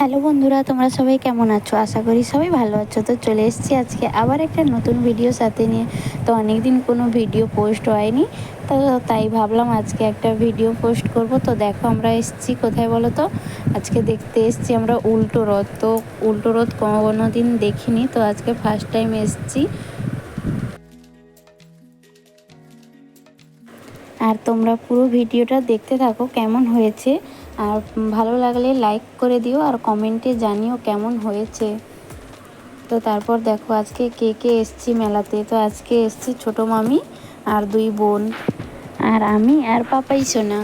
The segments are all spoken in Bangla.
হ্যালো বন্ধুরা, তোমরা সবাই কেমন আছো? আশা করি সবাই ভালো আছো। তো চলে এসেছি আজকে আবার একটা নতুন ভিডিও সাথে নিয়ে। তো অনেক দিন কোনো ভিডিও পোস্ট হয়নি, তো তাই ভাবলাম আজকে একটা ভিডিও পোস্ট করব। তো দেখো, আমরা এসেছি কোথায় বলো তো? আজকে দেখতে এসেছি আমরা উল্টো রথ। তো উল্টো রথ কোনো দিন দেখিনি, তো আজকে ফার্স্ট টাইম এসেছি। আর তোমরা পুরো ভিডিওটা দেখতে থাকো, কেমন হয়েছে। আর ভালো লাগলে লাইক করে দিও আর কমেন্টে জানিও কেমন হয়েছে। তো তারপর দেখো আজকে কে কে এসছি মেলাতে। তো আজকে এসছি ছোটো মামি আর দুই বোন। আর আমি আর পাপাই সোনা।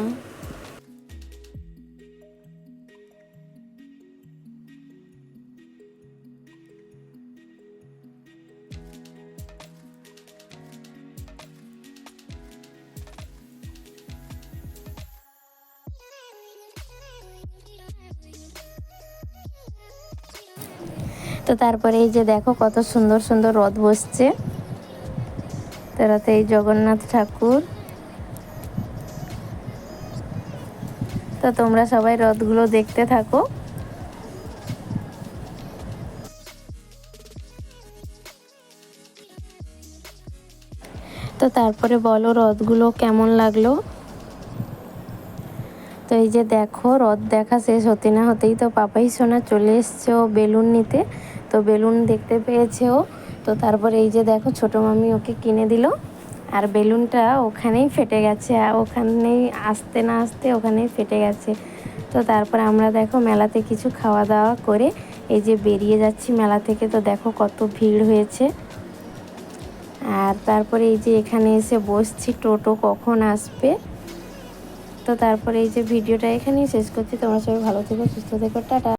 তো তারপরে এই যে দেখো কত সুন্দর সুন্দর রথ বসছে। তারাতে এই জগন্নাথ ঠাকুর। তো তোমরা সবাই রথগুলো দেখতে থাকো। তো তারপরে বলো রথগুলো কেমন লাগল? তো এই যে দেখো রথ দেখা শেষ হতে না হতেই তো পাপাই সোনা চলে এসছে বেলুন নিতে। তো বেলুন দেখতে পেয়েছে ও তো তারপর এই যে দেখো, ছোটো মামি ওকে কিনে দিল। আর বেলুনটা ওখানেই ফেটে গেছে, আর ওখানেই আসতে না আসতে ওখানেই ফেটে গেছে। তো তারপর আমরা দেখো মেলাতে কিছু খাওয়া দাওয়া করে এই যে বেরিয়ে যাচ্ছি মেলা থেকে। তো দেখো কত ভিড় হয়েছে। আর তারপরে এই যে এখানে এসে বসছি, টোটো কখন আসবে? তো তারপরে এই যে ভিডিওটা এখানেই শেষ করছি। তোমরা সবাই ভালো থেকো, সুস্থ থেকো, টাটা।